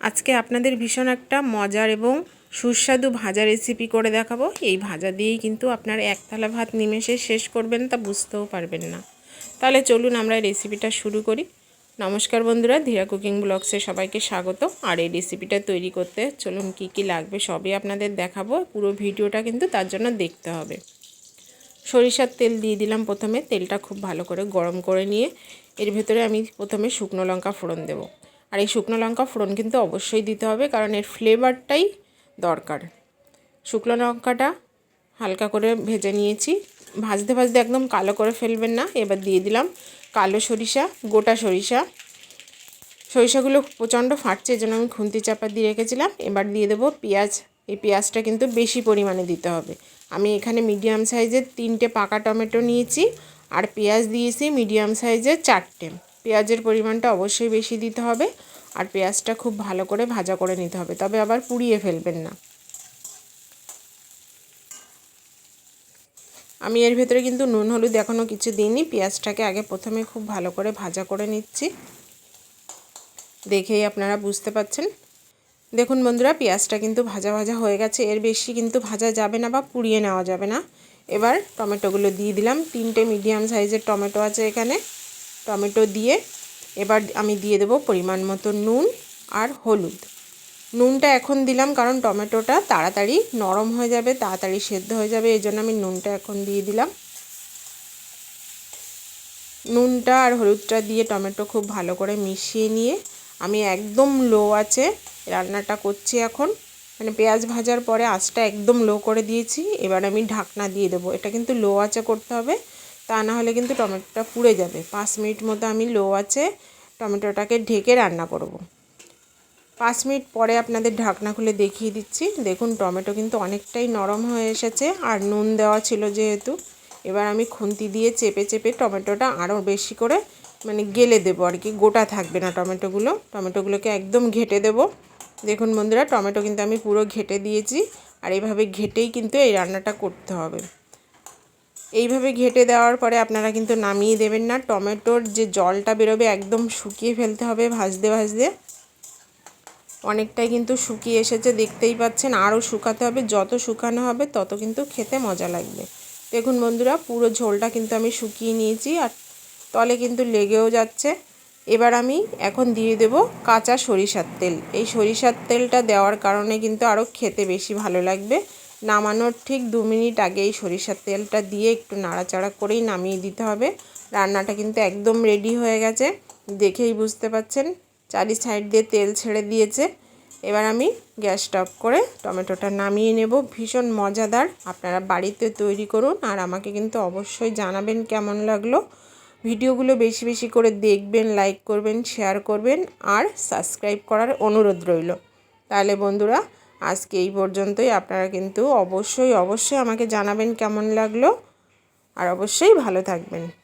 আজকে আপনাদের ভীষণ একটা মজার এবং সুস্বাদু ভাজা রেসিপি করে দেখাবো। এই ভাজা দিয়েই কিন্তু আপনার এক থালা ভাত নিমেষে শেষ করবেন তা বুঝতেও পারবেন না। তাহলে চলুন আমরা রেসিপিটা শুরু করি। নমস্কার বন্ধুরা, ধীরা কুকিং ব্লগসে সবাইকে স্বাগত। আর এই রেসিপিটা তৈরি করতে চলুন কি কি লাগবে সবই আপনাদের দেখাবো। পুরো ভিডিওটা কিন্তু তার জন্য দেখতে হবে। সরিষার তেল দিয়ে দিলাম প্রথমে। তেলটা খুব ভালো করে গরম করে নিয়ে এর ভেতরে আমি প্রথমে শুকনো লঙ্কা ফোড়ন দেবো। আর এই শুকনো লঙ্কা ফোড়ন কিন্তু অবশ্যই দিতে হবে, কারণ এর ফ্লেভারটাই দরকার। শুকনো লঙ্কাটা হালকা করে ভেজে নিয়েছি। ভাজতে ভাজতে একদম কালো করে ফেলবেন না, এবার দিয়ে দিলাম কালো সরিষা, গোটা সরিষা। সরিষাগুলো প্রচণ্ড ফাটছে এই জন্য আমি খুন্তি চাপা দিয়ে রেখেছিলাম। এবার দিয়ে দেবো পেঁয়াজ। এই পেঁয়াজটা কিন্তু বেশি পরিমাণে দিতে হবে। আমি এখানে মিডিয়াম সাইজের তিনটে পাকা টমেটো নিয়েছি, আর পেঁয়াজ দিয়েছি মিডিয়াম সাইজের চারটে। পেঁয়াজের পরিমাণটা অবশ্যই বেশি দিতে হবে আর পেঁয়াজটা খুব ভালো করে ভাজা করে নিতে হবে, তবে আবার পুড়িয়ে ফেলবেন না। আমি এর ভেতরে কিন্তু নুন, হলুদ এখনও কিছু দিইনি, পেঁয়াজটাকে আগে প্রথমে খুব ভালো করে ভাজা করে নিচ্ছি। দেখেই আপনারা বুঝতে পাচ্ছেন। দেখুন বন্ধুরা, পেঁয়াজটা কিন্তু ভাজা ভাজা হয়ে গেছে, এর বেশি কিন্তু ভাজা যাবে না বা পুড়িয়ে নেওয়া যাবে না। এবার টমেটোগুলো দিয়ে দিলাম, তিনটে মিডিয়াম সাইজের টমেটো আছে এখানে। টমেটো দিয়ে এবার আমি দিয়ে দেবো পরিমাণ মতো নুন আর হলুদ। নুনটা এখন দিলাম কারণ টমেটোটা তাড়াতাড়ি নরম হয়ে যাবে, তাড়াতাড়ি সেদ্ধ হয়ে যাবে, এই জন্য আমি নুনটা এখন দিয়ে দিলাম। নুনটা আর হলুদটা দিয়ে টমেটো খুব ভালো করে মিশিয়ে নিয়ে আমি একদম লো আছে, রান্নাটা করছি এখন। মানে পেঁয়াজ ভাজার পরে আঁচটা একদম লো করে দিয়েছি, এবার আমি ঢাকনা দিয়ে দেবো। এটা কিন্তু লো আঁচে করতে হবে তা না হলে কিন্তু টমেটোটা পুড়ে যাবে। পাঁচ মিনিট মতো আমি লো আছে টমেটোটাকে ঢেকে রান্না করব। পাঁচ মিনিট পরে আপনাদের ঢাকনা খুলে দেখিয়ে দিচ্ছি। দেখুন, টমেটো কিন্তু অনেকটাই নরম হয়ে এসেছে আর নুন দেওয়া ছিল যেহেতু। এবার আমি খুন্তি দিয়ে চেপে চেপে টমেটোটা আরও বেশি করে মানে গেলে দেবো আর কি, গোটা থাকবে না টমেটোগুলো। টমেটোগুলোকে একদম ঘেটে দেবো। দেখুন বন্ধুরা, টমেটো কিন্তু আমি পুরো ঘেটে দিয়েছি আর এইভাবে ঘেটেই কিন্তু এই রান্নাটা করতে হবে। এইভাবে ঘেটে দেওয়ার পরে আপনারা কিন্তু নামিয়ে দেবেন না। টমেটোর যে জলটা বেরোবে একদম শুকিয়ে ফেলতে হবে ভাজতে ভাজতে। অনেকটাই কিন্তু শুকিয়ে এসেছে, দেখতেই পাচ্ছেন। আরও শুকাতে হবে, যত শুকানো হবে তত কিন্তু খেতে মজা লাগবে। দেখুন বন্ধুরা, পুরো ঝোলটা কিন্তু আমি শুকিয়ে নিয়েছি আর তলে কিন্তু লেগেও যাচ্ছে। এবার আমি এখন দিয়ে দেব কাঁচা সরিষার তেল। এই সরিষার তেলটা দেওয়ার কারণে কিন্তু আরও খেতে বেশি ভালো লাগবে। নামানোর ঠিক দু মিনিট আগে এই সরিষার তেলটা দিয়ে একটু নাড়াচাড়া করেই নামিয়ে দিতে হবে। রান্নাটা কিন্তু একদম রেডি হয়ে গেছে। দেখেই বুঝতে পাচ্ছেন চারি সাইড দিয়ে তেল ছেড়ে দিয়েছে। এবার আমি গ্যাসটা অফ করে টমেটোটা নামিয়ে নেব। ভীষণ মজাদার। আপনারা বাড়িতে তৈরি করুন আর আমাকে কিন্তু অবশ্যই জানাবেন কেমন লাগল। ভিডিওগুলো বেশি বেশি করে দেখবেন লাইক করবেন শেয়ার করবেন আর সাবস্ক্রাইব করার অনুরোধ রইল। তাহলে বন্ধুরা আজকে এই পর্যন্তই। আপনারা কিন্তু অবশ্যই অবশ্যই আমাকে জানাবেন কেমন লাগল। আর অবশ্যই ভালো থাকবেন।